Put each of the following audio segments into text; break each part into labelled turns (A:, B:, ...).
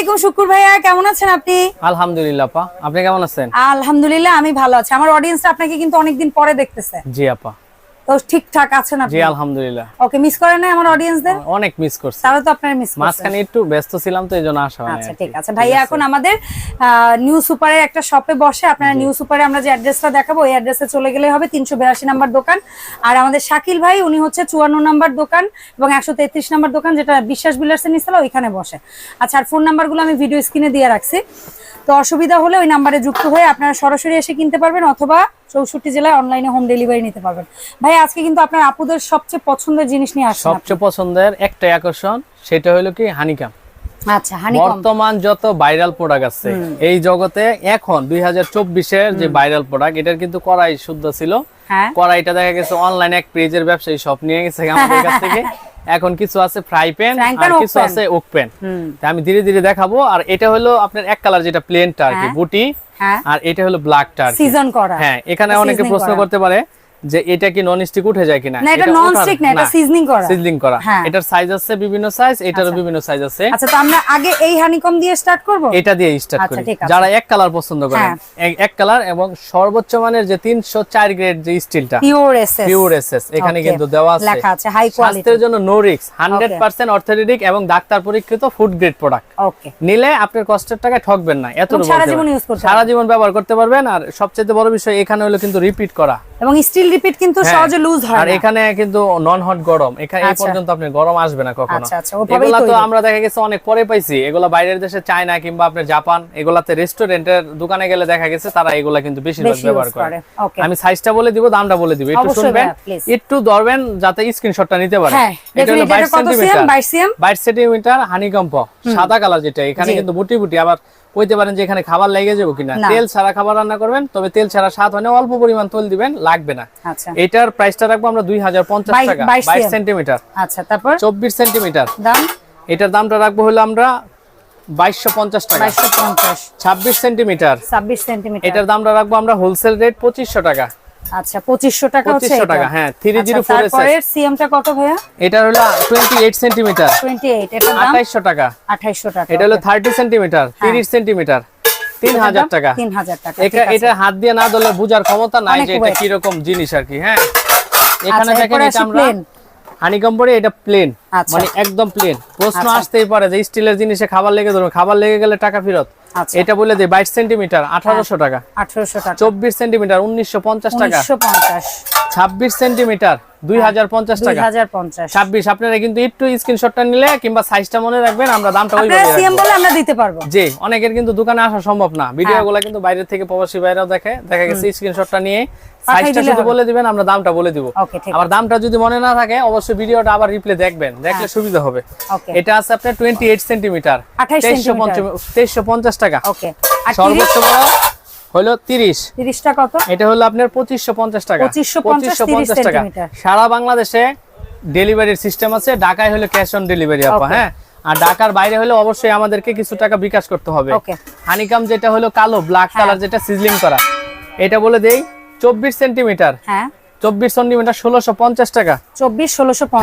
A: আলাইকুম শুকুর ভাইয়া কেমন আছেন আপনি?
B: আলহামদুলিল্লাহ আপা। আপনি কেমন আছেন?
A: আলহামদুলিল্লাহ আমি ভালো আছি। আমার অডিয়েন্স আপনাকে কিন্তু অনেকদিন পরে দেখতেছে।
B: জি আপা।
A: তো ঠিকঠাক আছেন
B: জি আলহামদুলিল্লাহ।
A: ওকে মিস করেন না আমার অডিয়েন্সদের
B: অনেক মিস করছি।
A: তাহলে তো আপনার মিস
B: মাঝখানে একটু ব্যস্ত ছিলাম তো এই জন্য আসা হয়নি
A: আচ্ছা ঠিক আছে। ভাইয়া এখন আমাদের নিউ সুপারে একটা শপে বসে। আপনারা নিউ সুপারে আমরা যে অ্যাড্রেসটা দেখাবো ওই অ্যাড্রেসে চলে গেলে হবে তিনশো বিরাশি নাম্বার দোকান। আর আমাদের শাকিল ভাই উনি হচ্ছে চুয়ান্ন নাম্বার দোকান এবং একশো তেত্রিশ নাম্বার দোকান যেটা বিশ্বাস বিলার্স নিছিল ওইখানে বসে। আচ্ছা আর ফোন নাম্বারগুলো আমি ভিডিও স্ক্রিনে দিয়ে রাখছি। তো অসুবিধা হলে ওই নাম্বারে যুক্ত হয়ে আপনারা সরাসরি এসে কিনতে পারবেন অথবা চৌষট্টি জেলায় অনলাইনে হোম ডেলিভারি নিতে পারবেন। ভাই আজকে কিন্তু আপনার আপুদের সবচেয়ে পছন্দের জিনিস নিয়ে আপনি।
B: সবচেয়ে পছন্দের একটাই আকর্ষণ সেটা হলো কি হানিকাম
A: আচ্ছা
B: বর্তমান যত ভাইরাল প্রোডাক্ট আছে এই জগতে এখন দুই হাজার চব্বিশের যে ভাইরাল প্রোডাক্ট এটার কিন্তু কড়াই শুদ্ধ ছিল।
A: হ্যাঁ।
B: কড়াইটা দেখা গেছে অনলাইন এক পেজের ব্যবসায়ী সব নিয়ে গেছে আমাদের কাছ থেকে। এখন কিছু আছে ফ্রাই প্যান আর কিছু আছে ওক প্যান
A: তো
B: আমি ধীরে ধীরে দেখাবো। আর এটা হলো আপনার এক কালার যেটা প্লেনটা আর কি
A: হ্যাঁ।
B: বুটি।
A: হ্যাঁ।
B: আর এটা হলো ব্ল্যাকটা।
A: সিজন করা।
B: হ্যাঁ এখানে অনেকে প্রশ্ন করতে পারে যে এটা কি নন স্টিক উঠে যায় কিনা?
A: না এটা নন স্টিক না এটা সিজনিং করা।
B: সিজলিং করা।
A: হ্যাঁ।
B: এটার সাইজ আছে বিভিন্ন সাইজ এটারও বিভিন্ন সাইজ আছে।
A: আচ্ছা তো আমরা আগে এই হানিকম দিয়ে স্টার্ট করব?
B: এটা দিয়ে স্টার্ট
A: আচ্ছা,
B: করি। যারা এক কালার পছন্দ করেন
A: হ্যাঁ।
B: এক- কালার এবং সর্বোচ্চ মানের যে 304 গ্রেড যে স্টিলটা
A: পিওর এসএস
B: পিওর এসএস এখানে কিন্তু দেওয়া আছে।
A: লেখা আছে হাই কোয়ালিটি
B: স্বাস্থ্যের জন্য নো রিস্ক 100% অর্থোপেডিক এবং ডাক্তার পরীক্ষিত ফুড গ্রেড প্রোডাক্ট
A: ওকে
B: নিলে আপনার কষ্টের টাকায় ঠকবেন না এত
A: সারা জীবন use করতে
B: সারা জীবন ব্যবহার করতে পারবেন আর সবচেয়ে বড় বিষয় এখানে হলো কিন্তু রিপিট করা।
A: এবং স্টিল রিপিট কিন্তু
B: হ্যাঁ।
A: সহজে লুজ হয়
B: আর এখানে কিন্তু নন হট গরম। এখানে এই
A: আচ্ছা।
B: পর্যন্ত আপনি গরম আসবে না কখনো।
A: আচ্ছা, আচ্ছা,
B: এগুলা তো আমরা দেখা গেছে অনেক পরে পাইছি। এগুলা বাইরের দেশে চায়না কিংবা আপনার জাপান এগুলাতে রেস্টুরেন্টের দোকানে গেলে দেখা গেছে তারা এগুলা কিন্তু বেশিরভাগ
A: বেশি
B: ব্যবহার করে. আমি সাইজটা বলে দিব দামটা বলে দিব। একটু শুনবেন। একটু ধরবেন যাতে স্ক্রিনশটটা নিতে পারে
A: হ্যাঁ
B: এটা হলো 22
A: কত CM?
B: Centimetre
A: 22 CM?
B: 22 centimetre honeycomb সাদা কালার যেটা এখানে কিন্তু বুটি বুটি আবার কইতে পারেন যে এখানে খাবার লেগে যাব কিনা। তেল ছাড়া খাবার রান্না করবেন তবে তেল ছাড়া স্বাদ হয় না অল্প পরিমাণ তেল দিবেন লাগবে না।
A: আচ্ছা।
B: এটার প্রাইসটা রাখব আমরা দুই হাজার পঞ্চাশ টাকা
A: বাইশ
B: বাইশ সেন্টিমিটার
A: আচ্ছা তারপর?
B: চব্বিশ সেন্টিমিটার
A: দাম?
B: এটার দামটা রাখব হলো আমরা বাইশশো পঞ্চাশ টাকা।
A: 2250
B: ছাব্বিশ সেন্টিমিটার
A: 26 সেন্টিমিটার
B: এটার দামটা রাখব আমরা হোলসেল রেট পঁচিশশো টাকা।
A: আচ্ছা 2500 টাকা হচ্ছে
B: 2500 টাকা, হ্যাঁ, 304
A: আচ্ছা, সিএমটা কত ভাইয়া?
B: এটা হলো টোয়েন্টি এইট সেন্টিমিটার
A: 28 এটার দাম?
B: আঠাইশশো টাকা।
A: 2800 টাকা
B: এটা হলো থার্টি সেন্টিমিটার তিরিশ সেন্টিমিটার তিন হাজার টাকা।
A: 3000 টাকা
B: এটা এটা হাত দিয়ে না ধরলে বুঝার ক্ষমতা নাই যে এটা
A: weight।
B: কীরকম জিনিস আর কি হ্যাঁ। এখানে
A: আচ্ছা,
B: দেখেন এটা আমরা। হানিকম্বরে এটা প্লেন
A: আচ্ছা।
B: মানে একদম প্লেন প্রশ্ন। আসতেই পারে যে স্টিলের জিনিসে খাবার লেগে ধরুন খাবার লেগে গেলে টাকা ফেরত। এটা বলে দে বাইশ সেন্টিমিটার আঠারোশো টাকা।
A: 1800 টাকা।
B: চব্বিশ সেন্টিমিটার উনিশশো পঞ্চাশ টাকা।
A: 1950
B: ছাব্বিশ সেন্টিমিটার দুই হাজার পঞ্চাশ টাকা।
A: 2050
B: ছাব্বিশ আপনারা কিন্তু একটু স্ক্রিনশটটা নিলে কিংবা সাইজটা মনে রাখবেন আমরা দামটা
A: সিএম বলে আমরা দিতে পারব।
B: জি অনেকের কিন্তু দোকানে আসা সম্ভব না। ভিডিও কিন্তু বাইরে থেকে প্রবাসী বাইরেও দেখে। দেখা গেছে স্ক্রিনশটটা নিয়ে। সাইজটা শুধু বলে দিবেন আমরা দামটা বলে দিব। আবার দামটা যদি মনে না থাকে অবশ্যই ভিডিওটা আবার রিপ্লে দেখবেন। দেখলে সুবিধা হবে। এটা আছে আপনার টোয়েন্টি এইট সেন্টিমিটার
A: 28 সেন্টিমিটার।
B: তেইশশো পঞ্চাশ টাকা। সর্বোচ্চ বড় হলো তিরিশ।
A: 30 টা কত?
B: এটা হলো আপনার পঁচিশশো পঞ্চাশ টাকা।
A: 2550, 30
B: টাকা। সারা বাংলাদেশে ডেলিভারির সিস্টেম আছে। ঢাকায় হলো ক্যাশ অন ডেলিভারি আপা হ্যাঁ? আর ঢাকার বাইরে হলে অবশ্যই আমাদেরকে কিছু টাকা বিকাশ করতে হবে। হানিকাম যেটা হলো কালো ব্ল্যাক কালার যেটা সিজলিং করা। এটা বলে দেই চব্বিশ সেন্টিমিটার।
A: হ্যাঁ।
B: চব্বিশ সেন্টিমিটার ষোলোশো পঞ্চাশ টাকা।
A: 24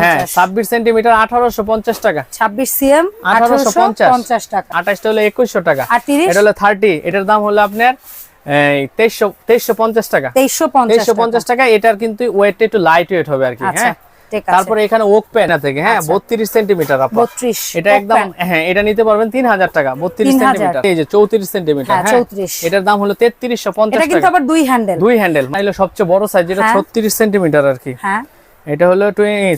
B: হ্যাঁ
A: 1650
B: ছাব্বিশ সেন্টিমিটার আঠারোশো পঞ্চাশ টাকা।
A: 26 সিএম
B: 1850
A: 1850 টাকা।
B: আঠাশটা হলো একুশশো টাকা। এটা হলো থার্টি এটার দাম হলো আপনার তেইশশো তেইশশো পঞ্চাশ টাকা।
A: 2350
B: তেইশশো পঞ্চাশ টাকা এটার কিন্তু ওয়েটটা একটো লাইট ওয়েট হবে আর কি
A: আচ্ছা
B: হ্যাঁ? তারপরে এখানে ওক পেন থেকে হ্যাঁ? বত্রিশ সেন্টিমিটার আপা
A: 32
B: এটা একদম হ্যাঁ এটা নিতে পারবেন তিন হাজার টাকা বত্রিশ সেন্টিমিটার এই যে চৌত্রিশ সেন্টিমিটার
A: হ্যাঁ,
B: হ্যাঁ?
A: 34
B: এটার দাম হলো তেত্রিশশো পঞ্চাশ
A: কিন্তু আবার দুই হ্যান্ডেল
B: দুই হ্যান্ডেল মানে সবচেয়ে বড় সাইজ যেটা
A: হ্যাঁ।
B: ছত্রিশ সেন্টিমিটার আর কি।
A: হ্যাঁ।
B: এটা হলো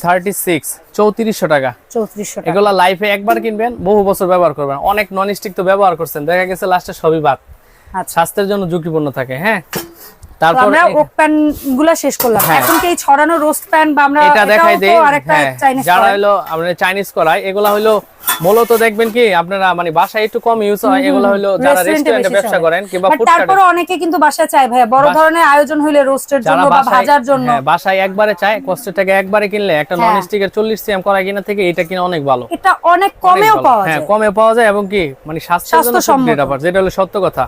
B: থার্টি সিক্স চৌত্রিশশো টাকা।
A: 3400
B: এগুলা লাইফে একবার কিনবেন বহু বছর ব্যবহার করবেন। অনেক নন স্টিক তো ব্যবহার করছেন দেখা গেছে লাস্টে সবই বাদ। স্বাস্থ্যের জন্য ঝুঁকিপূর্ণ থাকে হ্যাঁ? তারপর
A: আমরা ওক প্যানগুলা শেষ করলাম। এখন কি ছড়ানো রোস্ট প্যান বা আমরা
B: এটা দেখাই দেই
A: তো আরেকটা চাইনিজ
B: যারা হলো আপনার চাইনিজ করায় এগুলা হলো মূলত দেখবেন কি আপনারা মানে বাসায় একটু কম ইউজ এগুলা হলো যারা রেস্টুরেন্টে ব্যবসা করেন কিংবা ফুড
A: তারপরে অনেকে কিন্তু বাসায় চায় ভাইয়া। বড় ধরনের আয়োজন হইলে রোস্টের জন্য বা ভাজার জন্য।
B: বাসায় একবারে চায় কষ্টের একবারে কিনলে একটা নন। স্টিকের চল্লিশ সিএম করা কিনা থেকে এটা কিনা অনেক ভালো।
A: এটা অনেক কমেও। পাওয়া
B: হ্যাঁ
A: যায়।
B: কমে পাওয়া যায় এবং কি মানে স্বাস্থ্যের জন্য খুব ব্যাপার, যেটা হলো সত্য কথা।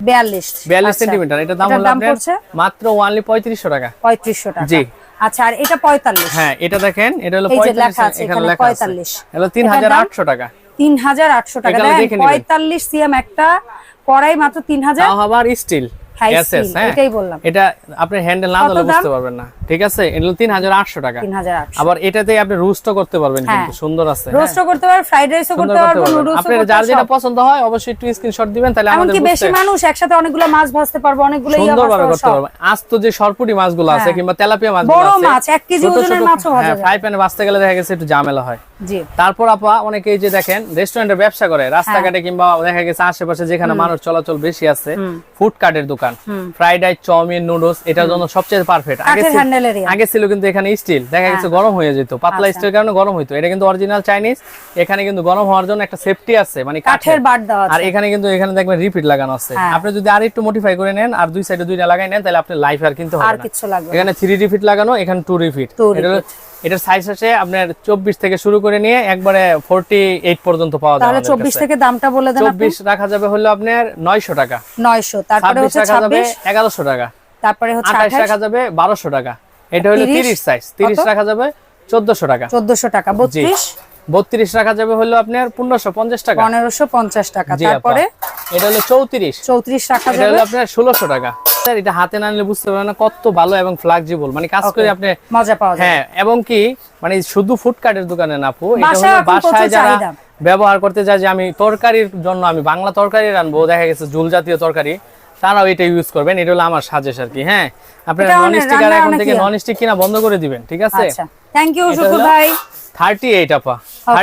A: 42
B: বিয়াল্লিশ
A: আচ্ছা।
B: এটা দাম হলো আপনার মাত্র অনলি 3500 টাকা।
A: 3500 টাকা।
B: জি।
A: আচ্ছা আর এটা 45
B: হ্যাঁ এটা দেখেন এটা হলো
A: এই যে
B: পঁয়ত্রিশ
A: লেখা আছে
B: এখানে
A: এখানে
B: লেখা আছে।
A: 45
B: হলো তিন হাজার আটশো টাকা।
A: তিন হাজার আটশো টাকা।
B: এগুলো
A: দেখেন
B: দেখে নিবেন।
A: পঁয়তাল্লিশ সিএম একটা কড়াই মাত্র তিন হাজার
B: তাও আবার স্টিল এসএস হ্যাঁ।
A: এটাই বললাম।
B: এটা আপনি হ্যান্ডেল না
A: দিলে
B: বুঝতে পারবেন না। ঠিক আছে? এগুলো তিন হাজার আটশো টাকা। আবার এটাতে আপনি রোস্টও করতে পারবেন
A: হ্যাঁ।
B: কিন্তু সুন্দর আছে। হ্যাঁ।
A: রোস্টও করতে পারবেন ফ্রাইড রাইসও করতে পারবেন
B: আপনার যার যেটা পছন্দ হয় অবশ্যই একটু স্ক্রিনশট দিবেন তাহলে আমাদের
A: বেশি মানুষ একসাথে অনেকগুলো মাছ ভাজতে পারবে অনেকগুলো ইয়া
B: সুন্দরভাবে করতে
A: পারবে,
B: আজ তো যে সরপুটি মাছগুলো আছে
A: হ্যাঁ।
B: কিংবা তেলাপিয়া মাছগুলো
A: বড় মাছ, এক কেজি ওজনের মাছও ভাজা
B: হ্যাঁ,
A: যায়।
B: ফ্রাই প্যানে ভাজতে গেলে দেখা গেছে একটু ঝামেলা হয়।
A: জি।
B: তারপর আপা অনেকেই যে দেখেন রেস্টুরেন্টে ব্যবসা করে রাস্তাঘাটে
A: হ্যাঁ।
B: কিংবা দেখা গেছে আশেপাশে যেখানে মানুষ চলাচল বেশি আছে ফুড কার্টের দোকান। ফ্রাইড রাইস চাউমিন নুডলস এটার জন্য সবচেয়ে পারফেক্ট আগে আগে ছিল কিন্তু এখানে স্টিল দেখা গেছে গরম হয়ে যেত পাতলা
A: আচ্ছা।
B: স্টিল কারণে গরম হইতো। এটা কিন্তু অরিজিনাল চাইনিজ এখানে কিন্তু গরম হওয়ার জন্য একটা সেফটি আছে মানে
A: কাঠের। বার দেওয়া
B: আর এখানে কিন্তু এখানে দেখবেন রিপিট লাগানো আছে।
A: হ্যাঁ।
B: আপনি যদি আর একটু মডিফাই করে নেন আর দুই সাইডে দুইটা লাগাই নেন তাহলে আপনি লাইফ আর কিনতে হবে
A: আর
B: না।
A: লাগবে
B: এখানে থ্রি রিপিট লাগানো এখানে টু রিপিট
A: Two
B: এটার সাইজ আছে আপনার চব্বিশ থেকে শুরু করে নিয়ে একবারে ফোরটি এইট পর্যন্ত পাওয়া যাবে
A: তাহলে
B: আমাদের
A: চব্বিশ
B: কাছে।
A: থেকে দামটা বলে দেন আপনি।
B: চব্বিশ রাখা যাবে হলো আপনার নয়শো টাকা।
A: নয়শো। তারপরে হচ্ছে
B: রাখা যাবে
A: ছাব্বিশ।
B: এগারোশো টাকা।
A: তারপরে হচ্ছে
B: আঠাশ
A: আঠাশ।
B: রাখা যাবে বারোশো টাকা। এটা হলো
A: 30
B: সাইজ তিরিশ
A: কত?
B: রাখা যাবে চোদ্দশো টাকা।
A: চোদ্দশো টাকা
B: জি।
A: বত্রিশ?
B: বত্রিশ রাখা যাবে হলো আপনার পনেরোশো পঞ্চাশ টাকা।
A: পনেরোশো পঞ্চাশ টাকা। তারপরে?
B: এটা হলো চৌত্রিশ।
A: চৌত্রিশ রাখা যাবে?
B: এটা হলো আপনার ষোলোশো টাকা। স্যার এটা হাতে না নিলে বুঝতে পারবেন না কত ভালো এবং ফ্লেক্সিবল মানে কাজ করে আপনি
A: মজা পাওয়া যায়
B: হ্যাঁ এবং কি মানে শুধু ফুড কার্টের দোকানে না আপু এটা হলো বাসায় যারা ব্যবহার করতে যায় যে আমি তরকারির জন্য আমি বাংলা তরকারি রানবো দেখা গেছে ঝুল জাতীয় তরকারি তারাও এটা ইউজ করবেন। এটা হলো আমার সাজেশ আর কি হ্যাঁ? আপনি
A: এটা
B: নন স্টিক আর এখন থেকে
A: ননস্টিক
B: নন স্টিক কিনা বন্ধ করে দিবেন ঠিক আছে?
A: আচ্ছা। থ্যাংক ইউ শুকুর ভাই।
B: থার্টি এইট আপা। হলো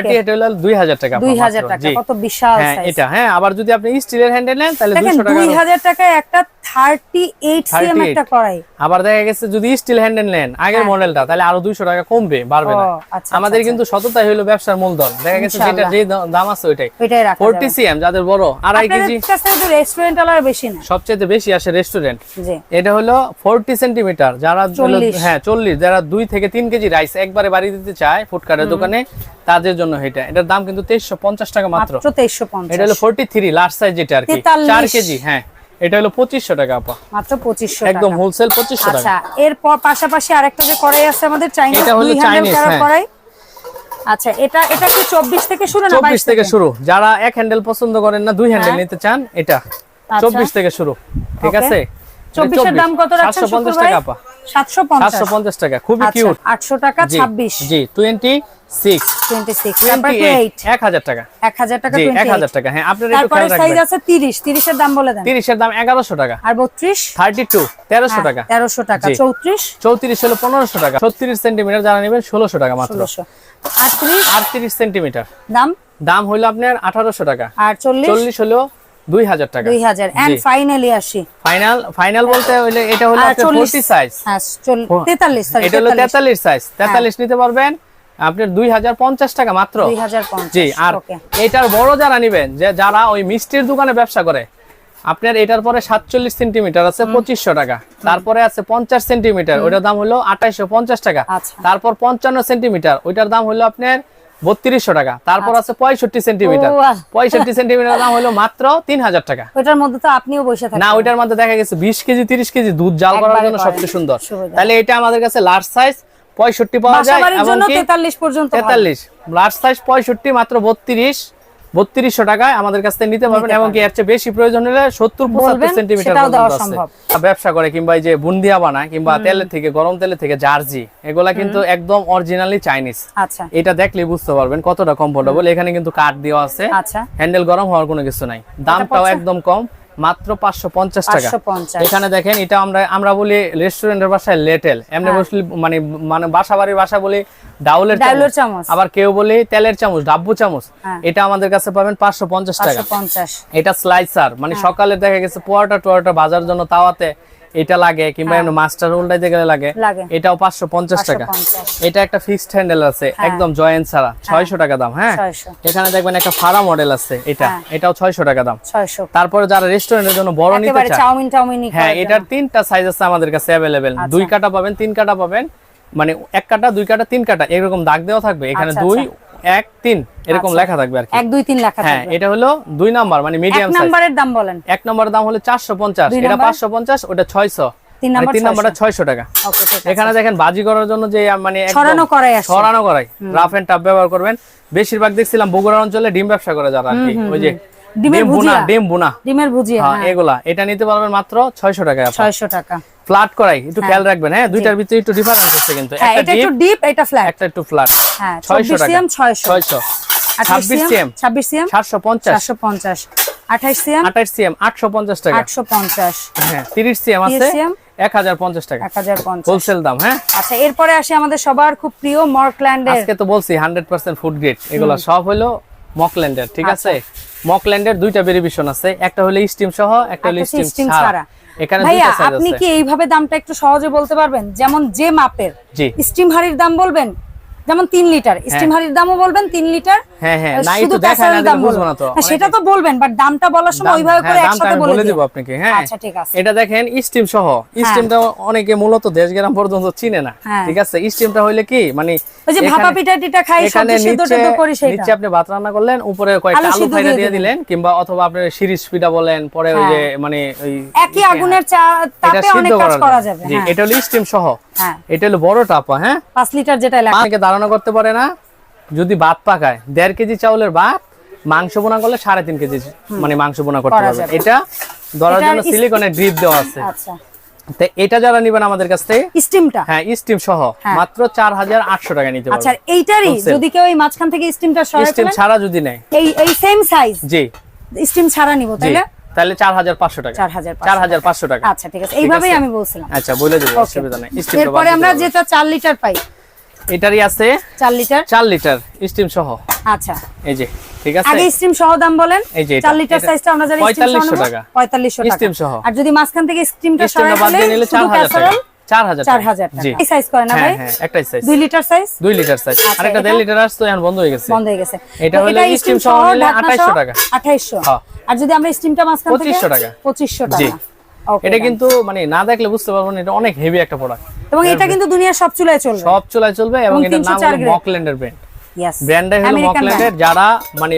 B: টাকা।
A: টাকা কত বিশাল
B: হ্যাঁ এটা হ্যাঁ আবার যদি আপনি স্টিলের হ্যান্ডেল নেন তাহলে
A: দেখেন
B: দুশো টাকা
A: দুই
B: আরো-
A: হাজার টাকায় একটা থার্টি এইট সিএম একটা কড়াই।
B: আবার দেখা গেছে যদি স্টিল হ্যান্ডেল নেন আগের মডেলটা তাহলে আরও দুইশো টাকা কমবে বাড়বে না।
A: হ্যাঁ। ও, আচ্ছা,
B: আমাদের
A: আচ্ছা,
B: কিন্তু সততাই হলো ব্যবসার মূলধন। দেখা গেছে যেটা যে দাম আছে ওইটাই।
A: যাবে।
B: সিএম যাদের বড় আড়াই কেজি।
A: রেস্টুরেন্ট আলার বেশি না।
B: সবচেয়ে বেশি আসে রেস্টুরেন্ট এটা হলো ফোরটি সেন্টিমিটার যারা
A: 40
B: হ্যাঁ চল্লিশ। যারা দুই থেকে তিন কেজি রাইস একবারে বাড়ি দিতে চায় ফুটকারের দোকানে তাদের জন্য এটা। এটার দাম কিন্তু তেইশশো পঞ্চাশ টাকা মাত্র।
A: তেইশশো পঞ্চাশ।
B: এটা হলো ফোরটি থ্রি লার্জ সাইজ যেটা আর কি। চার কেজি হ্যাঁ। এটা হলো পঁচিশশো টাকা আপা।
A: মাত্র পঁচিশশো
B: একদম হোলসেল পঁচিশশো টাকা।
A: আচ্ছা এরপর পাশাপাশি আরেকটা যে কড়াই আছে আমাদের চাইনিজ
B: এটা হলো
A: করা
B: হ্যাঁ।
A: কড়াই। আচ্ছা এটা এটা কি চব্বিশ থেকে শুরু না
B: চব্বিশ
A: বাইশ
B: থেকে? শুরু। যারা এক হ্যান্ডেল পছন্দ করেন না দুই হ্যান্ডেল নিতে চান এটা। চব্বিশ থেকে শুরু। ঠিক
A: আচ্ছা।
B: আছে?
A: চব্বিশের দাম কত রাখছেন
B: সাতশো পঞ্চাশ
A: শুকুর ভাই?
B: টাকা আপা।
A: সাতশো পঞ্চাশ।
B: সাতশো পঞ্চাশ টাকা খুবই
A: আচ্ছা
B: কিউট
A: টাকা
B: জি
A: তারপর
B: এক হাজার টাকা।
A: এক হাজার টাকা
B: জি এক
A: টোয়েন্টি
B: হাজার টাকা হ্যাঁ আপনার একটু
A: তারপরে
B: খেয়াল
A: সাইজ
B: রাখবেন
A: আছে তিরিশ তিরিশের দাম বলে দেন।
B: তিরিশের দাম এগারোশো টাকা।
A: আর বত্রিশ?
B: থার্টি টু তেরোশো টাকা।
A: তেরোশো টাকা
B: জি।
A: চৌত্রিশ?
B: চৌত্রিশ হলো পনেরোশো টাকা। ছত্রিশ সেন্টিমিটার যারা নেবেন ষোলোশো টাকা মাত্র।
A: ষোলোশো। আটত্রিশ?
B: আটত্রিশ সেন্টিমিটার।
A: দাম?
B: দাম হলো আপনার আঠারোশো টাকা।
A: আর চল্লিশ?
B: চল্লিশ হলো দুই হাজার টাকা।
A: দুই হাজার। এন্ড ফাইনালি আসি।
B: ফাইনাল ফাইনাল বলতে হইলে এটা হলো আপনার 40 সাইজ
A: হ্যাঁ চল- তেতাল্লিশ
B: এটা হলো 43 সাইজ 43 নিতে পারবেন আপনার 2050 টাকা মাত্র।
A: 2050
B: জি আর এটার বড় যারা নেবেন যে যারা ওই মিষ্টির দোকানে ব্যবসা করে আপনার এটার পরে 47 সেন্টিমিটার আছে 2500 টাকা। তারপরে আছে 50 সেন্টিমিটার ওইটার দাম হলো 2850 টাকা।
A: আচ্ছা।
B: তারপর 55 সেন্টিমিটার ওইটার দাম হলো আপনার 3200 টাকা। তারপর আছে 65 সেন্টিমিটার
A: আচ্ছা।
B: 65 সেন্টিমিটার দাম হলো মাত্র 3000 টাকা।
A: ওইটার মধ্যে তো আপনিও বসে থাকেন
B: না ওইটার মধ্যে দেখা গেছে বিশ কেজি তিরিশ কেজি দুধ জাল করার জন্য সবচেয়ে সুন্দর। তাহলে এটা আমাদের কাছে লার্জ সাইজ পঁয়ষট্টি পাওয়া যায়
A: তেতাল্লিশ পর্যন্ত
B: তেতাল্লিশ। লার্জ সাইজ পঁয়ষট্টি মাত্র বত্রিশ। বত্রিশশো টাকায় আমাদের কাছ থেকে নিতে পারবেন এমনকি এর চেয়ে বেশি প্রয়োজন হলে সত্তর পঁচাত্তর সেন্টিমিটার ব্যবসা করে কিংবা এই যে বুন্দিয়া বানায় কিংবা তেলের থেকে গরম তেলের থেকে জার্জি এগুলা কিন্তু একদম অরিজিনালি চাইনিজ
A: আচ্ছা।
B: এটা দেখলে বুঝতে পারবেন কতটা কমফোর্টেবল এখানে কিন্তু কাঠ দেওয়া আছে।
A: আচ্ছা।
B: হ্যান্ডেল গরম হওয়ার কোনো কিছু নাই। দামটাও একদম কম। মাত্র পাঁচশো পঞ্চাশ টাকা। এখানে দেখেন এটা আমরা আমরা বলি রেস্টুরেন্টের বাসায় লেটেল। এমনি বসলি মানে মানে বাসা বাড়ির বাসা বলি ডাউলের চামচ। আবার কেউ বলে তেলের চামচ ডাব্বু চামচ।
A: হ্যাঁ।
B: এটা আমাদের কাছে পাবেন পাঁচশো পঞ্চাশ টাকা। এটা স্লাইসার মানে
A: হ্যাঁ।
B: সকালে দেখা গেছে পোয়াটা টোয়াটা বাজার জন্য তাওয়াতে এটা লাগে কিংবা এমনি মাস্টার উল্টাইতে গেলে লাগে।
A: হ্যাঁ।
B: এটাও পাঁচশো পঞ্চাশ টাকা। এটা একটা ফিক্সড হ্যান্ডেল আছে একদম জয়েন্ট ছাড়া। ছয়শো টাকা দাম হ্যাঁ? এখানে দেখবেন একটা ফাড়া মডেল আছে এটা।
A: হ্যাঁ।
B: এটাও ছয়শো টাকা দাম। তারপরে যারা রেস্টুরেন্টের জন্য বড় নিতে চায়
A: চাউমিন
B: হ্যাঁ এটার তিনটা সাইজ আছে আমাদের কাছে অ্যাভেলেবেল
A: আচ্ছা।
B: দুই কাটা পাবেন তিন কাটা পাবেন। মানে এক কাটা দুই কাটা তিন কাটা এরকম দাগ দেওয়া থাকবে। এখানে
A: আচ্ছা,
B: দুই এক তিন এরকম লেখা থাকবে আর কি।
A: এক দুই তিন লেখা
B: হ্যাঁ এটা হলো দুই নাম্বার মানে মিডিয়াম সাইজ
A: নাম্বারের দাম বলেন।
B: এক নম্বরের দাম হলো চারশো পঞ্চাশ। এটা পাঁচশো পঞ্চাশ ওটা ছয়শো।
A: তিন
B: আর
A: নাম্বার
B: তিন নাম্বারটা ছয়শো। টাকা।
A: ওকে ঠিক আছে।
B: এখানে দেখেন বাজি করার জন্য যে মানে একদম
A: করাই আসছে।
B: করাই। রাফ এন্ড টাফ ব্যবহার করবেন। বেশিরভাগ দেখছিলাম বগুড়া অঞ্চলে ডিম ব্যবসা করে যারা আর কি। ওই যে
A: ডিমের
B: ডিম বুনা ডিম বুনা
A: ডিমের ভুজিয়া
B: হ্যাঁ
A: হ্যাঁ।
B: এগুলা। এটা নিতে পারবেন মাত্র ছয়শো টাকা
A: ছয়শো টাকা।
B: ফ্ল্যাট করাই। একটু খেয়াল রাখবেন হ্যাঁ দুইটার ভিতরে একটু ডিফারেন্স আছে কিন্তু।
A: হ্যাঁ
B: একটা ডিপ
A: এটা ফ্ল্যাট
B: একটা একটু ফ্ল্যাট
A: হ্যাঁ
B: টাকা।
A: Cm cm
B: cm?
A: Cm? Cm?
B: Cm টাকা। হ্যাঁ তিরিশ সিএম আছে
A: 30
B: এক হাজার পঞ্চাশ টাকা। হোলসেল দাম হ্যাঁ?
A: আচ্ছা এরপরে আসি আমাদের সবার খুব প্রিয় মর্কল্যান্ডের
B: আজকে তো বলছি হান্ড্রেড পার্সেন্ট ফুড গ্রেড। এগুলো সব হলো মকল্যান্ডের ঠিক আছে? মকল্যান্ডের দুইটা ভেরিয়েশন আছে একটা হলো স্টিম সহ একটা হলো স্টিম ছাড়া।
A: ছাড়া।
B: এখানে
A: ভাইয়া
B: দুইটা সাইজ
A: আপনি কি এইভাবে দামটা একটু সহজে বলতে পারবেন? যেমন যে মাপের। স্টিম হাড়ির দাম বলবেন? যেমন তিন লিটার। স্টিম হাড়ির দামও বলবেন তিন লিটার।
B: হ্যাঁ হ্যাঁ
A: আর
B: না
A: শুধু
B: না দিলে বুঝব না তো।
A: হ্যাঁ, সেটা তো বলবেন বাট দামটা বলার সময় ওইভাবে করে
B: হ্যাঁ,
A: একসাথে বলে
B: বলে আপনাকে হ্যাঁ।
A: আচ্ছা ঠিক আছে।
B: এটা দেখেন স্টিম সহ। স্টিমটা অনেকে মূলত দেশগ্রাম পর্যন্ত চিনে না
A: হ্যাঁ।
B: ঠিক আছে? স্টিমটা হইলে কি মানে
A: ওই যে ভাপা পিঠা টিটা খাই সবজি সিদ্ধ টিদ্ধ করি সেটা।
B: নিচে আপনি ভাত রান্না করলেন উপরে কয়েকটা
A: আলু
B: আলু ফাইরা
A: দিয়ে
B: দিলেন। কিংবা অথবা আপনি শিরিষ পিঠা বলেন পরে ওই যে মানে ওই
A: একই আগুনের
B: এটা
A: তাপে অনেক কাজ করা যাবে হ্যাঁ।
B: এটা হলো স্টিম সহ।
A: হ্যাঁ।
B: এটা হলো বড় টাপা হ্যাঁ?
A: পাঁচ লিটার যেটা লাগে
B: অনেকে ধারণা করতে পারে না। যদি ভাত পাকায় দেড় কেজি চাউলের ভাত মাংস বোনা করলে সাড়ে তিন কেজি মানে মাংস বোনা করতে
A: করা
B: পারবে। এটা ধরার জন্য সিলিকনের ড্রিপ দেওয়া আছে।
A: আচ্ছা।
B: তো এটা যারা নিবেন আমাদের কাছ থেকে
A: স্টিমটা?
B: হ্যাঁ স্টিম সহ
A: হ্যাঁ।
B: মাত্র চার হাজার আটশো টাকা নিতে
A: আচ্ছা
B: পারবে।
A: এইটারই যদি কেউ এই মাঝখান থেকে স্টিমটা সরাই
B: স্টিম ছাড়া যদি নেয়।
A: এই এই সেম সাইজ
B: জি।
A: স্টিম ছাড়া নিব
B: তাহলে চার হাজার পাঁচশো টাকা।
A: 4,500
B: চার হাজার পাঁচশো টাকা।
A: আচ্ছা ঠিক আছে। এইভাবেই আমি বলছিলাম।
B: আচ্ছা বলে দেবো অসুবিধা নেই।
A: এরপরে আমরা যেটা চার লিটার পাই
B: এটারই আছে
A: চার লিটার?
B: চার লিটার স্টিম সহ।
A: আচ্ছা।
B: এই যে ঠিক আছে?
A: আগে স্টিম সহ দাম বলেন।
B: এই যে এটা,
A: চার লিটার সাইজটা আমরা জানি
B: 4500 টাকা।
A: পঁয়তাল্লিশশো টাকা।
B: Steam সহ।
A: আর যদি মাঝখান থেকে স্টিমটা
B: স্টিমটা
A: সরাই
B: বাদ দিয়ে
A: ফেলে
B: নিলে
A: শুধু
B: চার হাজার টাকা।
A: ক্যাসারোল
B: চার হাজার
A: চার হাজার টাকা।
B: জি।
A: এই সাইজ করে না
B: হ্যাঁ
A: ভাই?
B: হ্যাঁ একটাই সাইজ
A: দুই লিটার সাইজ
B: দুই লিটার সাইজ
A: আচ্ছা,
B: আরেকটা
A: এটা?
B: দেড় লিটার আসতো এখন বন্ধ হয়ে গেছে।
A: বন্ধ হয়ে গেছে।
B: এটা হলো
A: steam
B: সহ নিলে 2800 টাকা।
A: আঠাইশশো।
B: হ্যাঁ।
A: আর যদি আমরা স্টিমটা মাঝখান থেকে
B: 2500 টাকা।
A: পঁচিশশো
B: জি।
A: টাকা। Okay,
B: এটা কিন্তু মানে না দেখলে বুঝতে পারবেন এটা অনেক হেভি একটা প্রোডাক্ট
A: এবং এটা কিন্তু দুনিয়ার সব চুলায় চলবে।
B: সব চলায় চলবে এবং এটার নাম হলো। মকল্যান্ডের ব্র্যান্ড
A: ইয়েস
B: ব্র্যান্ডটাই হলো মকল্যান্ডের যারা মানে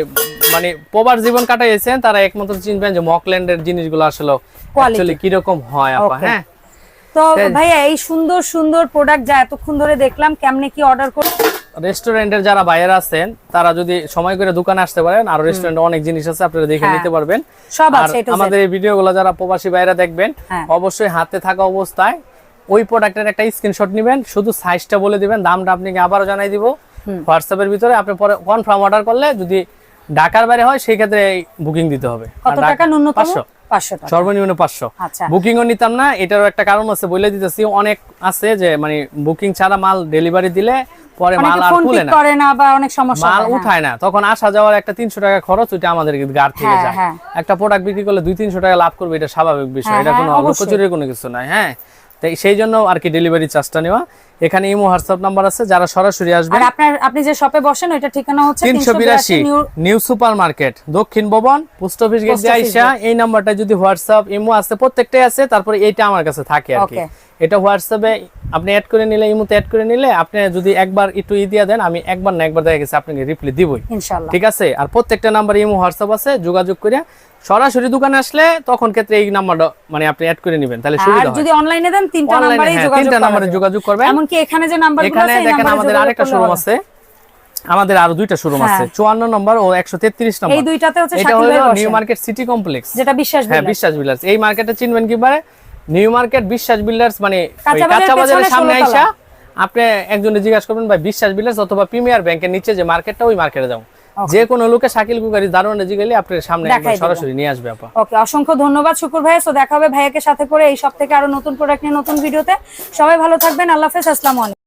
B: মানে প্রবার জীবন কাটাইছেন তারা একমাত্র চিনবেন যে মকল্যান্ডের জিনিসগুলো আসলে অ্যাকচুয়ালি কি রকম হয় আপা হ্যাঁ?
A: তো ভাইয়া এই সুন্দর সুন্দর প্রোডাক্ট যা এতক্ষণ ধরে দেখলাম কেমনে কি অর্ডার করে
B: রেস্টুরেন্টের যারা বাইরে আছেন তারা যদি সময় করে দোকানে আসতে পারেন আর রেস্টুরেন্টে অনেক জিনিস আছে আপনারা দেখে
A: হ্যাঁ।
B: নিতে পারবেন।
A: সব
B: আর
A: আছে
B: আমাদের এই ভিডিওগুলো যারা প্রবাসী বাইরে দেখবেন
A: হ্যাঁ।
B: অবশ্যই হাতে থাকা অবস্থায় ওই প্রোডাক্টের একটা স্ক্রিনশট নেবেন শুধু সাইজটা বলে দিবেন দামটা আপনাকে আবারও জানাই দিব। হোয়াটসঅ্যাপের ভিতরে আপনি পরে কনফার্ম অর্ডার করলে যদি ঢাকার বাইরে হয় সেই ক্ষেত্রে বুকিং দিতে হবে।
A: কত টাকা ন্যূনতম?
B: পাঁচশো।
A: পাঁচশো টাকা।
B: সর্বনিম্ন পাঁচশো।
A: আচ্ছা।
B: বুকিংও নিতাম না এটারও একটা কারণ আছে বলে দিতেছি। অনেক আছে যে মানে বুকিং ছাড়া মাল ডেলিভারি দিলে পরে মাল আর তুলে না
A: করে না বা অনেক সমস্যা
B: মাল
A: হ্যাঁ।
B: উঠায় না তখন আসা যাওয়ার একটা তিনশো টাকা খরচ ওইটা আমাদের গার থেকে
A: হ্যাঁ,
B: যায়
A: হ্যাঁ।
B: একটা প্রোডাক্ট বিক্রি করলে দুই তিনশো টাকা লাভ করবে এটা স্বাভাবিক বিষয় এটা কোনো। লুকোচুরির কোনো কিছু নাই হ্যাঁ তাই সেই জন্য আর কি ডেলিভারি চার্জটা নেওয়া। এখানে ইমো হোয়াটসঅ্যাপ নাম্বার আছে যারা সরাসরি আসবে।
A: আর আপনার আপনি যে শপে বসেন ওইটা ঠিকানা হচ্ছে
B: তিনশো বিরাশি নিউ সুপার মার্কেট দক্ষিণ ভবন পোস্ট অফিস গেট আইসা এই নাম্বারটা যদি হোয়াটসঅ্যাপ ইমো আছে প্রত্যেকটাই আছে তারপরে এইটা আমার কাছে থাকে আর কি। এটা হোয়াটসঅ্যাপে আপনি অ্যাড করে নিলে ইমোতে অ্যাড করে নিলে আপনি যদি একবার একটু ই দিয়ে দেন আমি একবার না একবার দেখা গেছে আপনাকে রিপ্লাই দিবই।
A: ইনশাআল্লাহ।
B: ঠিক আছে? আর প্রত্যেকটা নাম্বার ইমো হোয়াটসঅ্যাপ আছে যোগাযোগ করে সরাসরি দোকানে আসলে তখন ক্ষেত্রে এই নাম্বারটা মানে আপনি অ্যাড করে নেবেন তাহলে সুবিধা হয়।
A: যদি অনলাইনে দেন তিনটা নাম্বারেই
B: হ্যাঁ,
A: যোগাযোগ
B: তিনটা নাম্বারে যোগাযোগ করবেন।
A: এমনকি এখানে যে নাম্বারগুলো আছে এই
B: দেখেন আমাদের আরেকটা শোরুম আছে। আমাদের আরও দুইটা শোরুম আছে
A: হ্যাঁ।
B: চুয়ান্ন নম্বর ও একশো তেত্রিশ নম্বর।
A: এই দুইটাতে হচ্ছে
B: এটা হলো নিউ মার্কেট সিটি কমপ্লেক্স
A: যেটা বিশ্বাস
B: হ্যাঁ বিশ্বাস বিল্ডার্স এই মার্কেটে চিনবেন কীভাবে? নিউ মার্কেট বিশ্বাস বিল্ডার্স মানে
A: কাঁচা বাজারের
B: সামনে আইসা আপনি একজনে জিজ্ঞাসা করবেন ভাই বিশ্বাস বিল্ডার্স অথবা প্রিমিয়ার ব্যাংকের নিচে যে মার্কেটটা ওই মার্কেটে যাও। যে কোনো লোকে শাকিল কুকারি দারোয়ানে জিগেলে আপনার সামনে সরাসরি নিয়ে আসবে আপা।
A: ওকে অসংখ্য ধন্যবাদ শুকুর ভাই। তো দেখা হবে ভাইয়াকে সাথে করে এই সব থেকে আরও নতুন প্রোডাক্ট নিয়ে নতুন ভিডিওতে সবাই ভালো থাকবেন। আল্লাহ হাফেজ। আসসালামু আলাইকুম।